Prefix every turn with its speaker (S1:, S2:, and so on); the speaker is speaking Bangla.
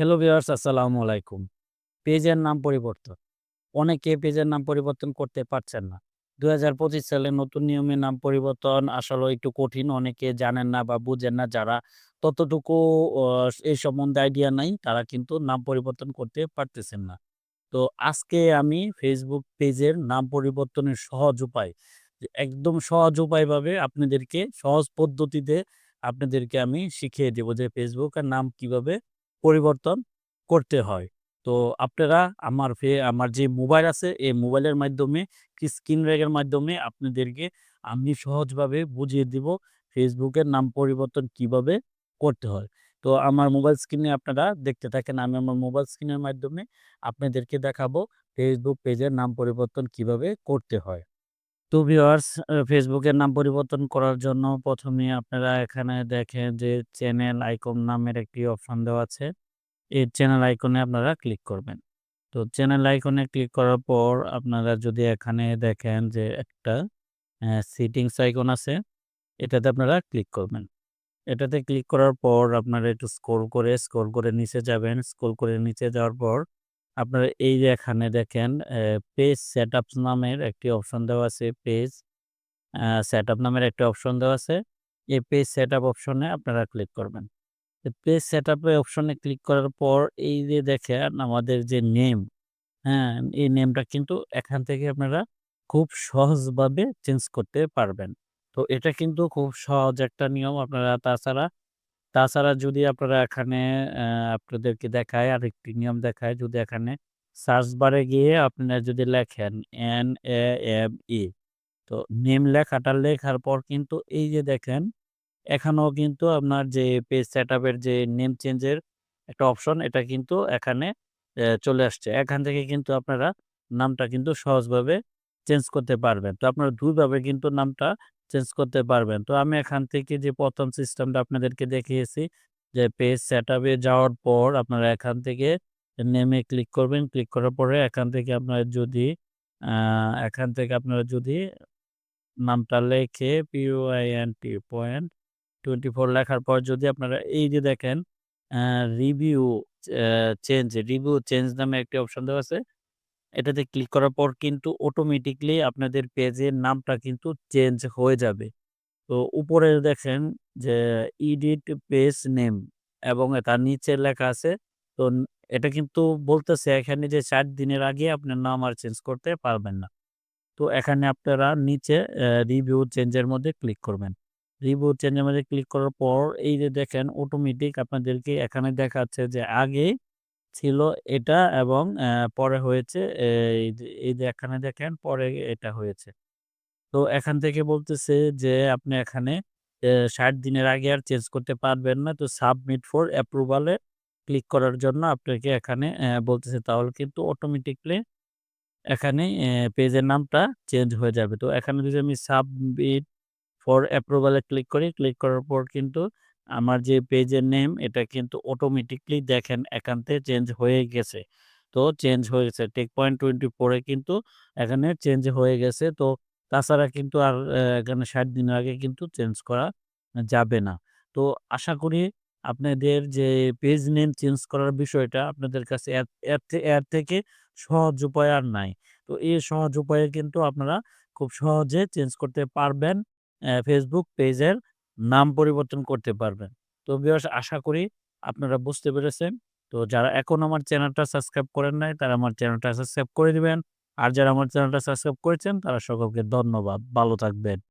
S1: হ্যালো ভিউয়ার্স আসসালামু আলাইকুম। পেজের নাম পরিবর্তন। অনেকে পেজের নাম পরিবর্তন করতে পারছেন না। ২০২৫ সালে নতুন নিয়মে নাম পরিবর্তন আসলে একটু কঠিন। অনেকে জানেন না বা বুঝেন না যারা ততটুকু এই সম্বন্ধে আইডিয়া নাই, তারা কিন্তু নাম পরিবর্তন করতে পারতেছেন না। তো আজকে আমি ফেসবুক পেজের নাম পরিবর্তনের সহজ উপায় একদম সহজ উপায়ভাবে আপনাদেরকে সহজ পদ্ধতিতে আপনাদেরকে আমি শিখিয়ে দেবো যে এর নাম কীভাবে পরিবর্তন করতে হয়। তো আপনারা আমার আমার যে মোবাইল আছে, এই মোবাইলের মাধ্যমে স্ক্রিন রেখার মাধ্যমে আপনাদেরকে আমি সহজভাবে বুঝিয়ে দিব ফেসবুকের নাম পরিবর্তন কীভাবে করতে হয়। তো আমার মোবাইল স্ক্রিনে আপনারা দেখতে থাকেন। আমি আমার মোবাইল স্ক্রিনের মাধ্যমে আপনাদেরকে দেখাবো ফেসবুক পেজের নাম পরিবর্তন কীভাবে করতে হয়। তো ভিউয়ার্স ফেসবুকের নাম পরিবর্তন করার জন্য প্রথমে আপনারা এখানে দেখেন যে চ্যানেল আইকন নামের একটি অপশন দেওয়া আছে। এই চ্যানেল আইকনে আপনারা ক্লিক করবেন। তো চ্যানেল আইকনে ক্লিক করার পর আপনারা যদি এখানে দেখেন যে একটা সিটিংস আইকন আছে, এটাতে আপনারা ক্লিক করবেন। এটাতে ক্লিক করার পর আপনারা একটু স্ক্রল করে, স্ক্রল করে নিচে যাবেন। স্ক্রল করে নিচে যাওয়ার পর আপনারা এই যে এখানে দেখেন পেজ সেটআপস নামের একটি অপশন দেওয়া আছে। পেজ সেট সেটআপ নামের একটি অপশন দেওয়া আছে। এই পেজ সেটআপ অপশনে আপনারা ক্লিক করবেন। পেজ সেটআপ এ অপশনে ক্লিক করার পর এই যে দেখেন আমাদের যে নেম, হ্যাঁ? এই নেমটা কিন্তু এখান থেকে আপনারা খুব সহজভাবে চেঞ্জ করতে পারবেন। তো এটা কিন্তু খুব সহজ একটা নিয়ম আপনারা তাছাড়া তাছাড়া যদি আপনারা এখানে আপনাদেরকে দেখায় আরেকটি নিয়ম দেখায়, যদি এখানে সার্চ বারে গিয়ে আপনারা যদি লেখেন এন-এ-এম-ই তো নেম লেখাটা লেখার পর কিন্তু এই যে দেখেন, এখানেও কিন্তু আপনার যে পেজ এর যে নেম চেঞ্জের একটা অপশন এটা কিন্তু এখানে চলে আসছে। এখান থেকে কিন্তু আপনারা নামটা কিন্তু সহজভাবে চেঞ্জ করতে পারবেন। তো আপনারা দুইভাবে কিন্তু নামটা চেঞ্জ করতে পারবেন। তো আমি এখান থেকে যে ১ম সিস্টেমটা আপনাদেরকে দেখিয়েছি, যে পেজ সেটআপ এ যাওয়ার পর আপনারা এখান থেকে নেমে ক্লিক করবেন। ক্লিক করার পরে এখান থেকে আপনারা যদি এখান থেকে আপনারা যদি নামটা লেখে পিওআইএনটি পয়েন্ট 24 লেখার পর যদি আপনারা এই যে দেখেন রিভিউ চেঞ্জ রিভিউ চেঞ্জ নামে একটি অপশন দেওয়া আছে। এটাতে ক্লিক করার পর কিন্তু অটোমেটিকলি আপনাদের পেজের নামটা কিন্তু চেঞ্জ হয়ে যাবে। তো উপরে দেখেন যে ইডিট পেজ নেম এবং তার নিচে লেখা আছে, তো এটা কিন্তু বলতেছে এখানে যে ৪ দিনের আগে আপনার নাম আর চেঞ্জ করতে পারবেন না। তো এখানে আপনারা নিচে রিভিউ চেঞ্জ এর মধ্যে ক্লিক করবেন। রিভিউ চেঞ্জ এর মধ্যে ক্লিক করার পর এই যে দেখেন অটোমেটিক আপনাদেরকে এখানে দেখাচ্ছে যে আগে ছিল এটা এবং পরে হয়েছে এই যে এখানে দেখেন পরে এটা হয়েছে। তো এখান থেকে বলতেছে যে আপনি এখানে ষাট দিনের আগে আর চেঞ্জ করতে পারবেন না। তো সাবমিট ফর অ্যাপ্রুভাল ক্লিক করার জন্য আপনাকে এখানে বলতেছে তাহলে কিন্তু অটোমেটিকলি এখানে পেজের নামটা চেঞ্জ হয়ে যাবে। তো এখানে যদি আমি সাবমিট ফর অ্যাপ্রুভাল ক্লিক করি, ক্লিক করার পর কিন্তু আমার যে পেজের নেম, এটা কিন্তু অটোমেটিক্যালি দেখেন একান্তে চেঞ্জ হয়ে গেছে। তো চেঞ্জ হয়ে গেছে। টেক পয়েন্ট 24 এ কিন্তু এখানে চেঞ্জ হয়ে গেছে। তো তাছাড়া কিন্তু আর এখানে ৬০ দিনের আগে কিন্তু চেঞ্জ করা যাবে না। তো আশা করি আপনাদের যে পেজ নেম চেঞ্জ করার বিষয়টা আপনাদের কাছে এর থেকে সহজ উপায় আর নাই। তো এই সহজ উপায়ে কিন্তু আপনারা খুব সহজে চেঞ্জ করতে পারবেন। ফেসবুক পেজের নাম পরিবর্তন করতে পারবেন। তো বিয়স আশা করি আপনারা বুঝতে পেরেছেন। তো যারা এখন আমার চ্যানেলটা সাবস্ক্রাইব করেন নাই, তারা আমার চ্যানেলটা সাবস্ক্রাইব করে দিবেন। আর যারা আমার চ্যানেলটা সাবস্ক্রাইব করেছেন, তারা সকলকে ধন্যবাদ। ভালো থাকবেন।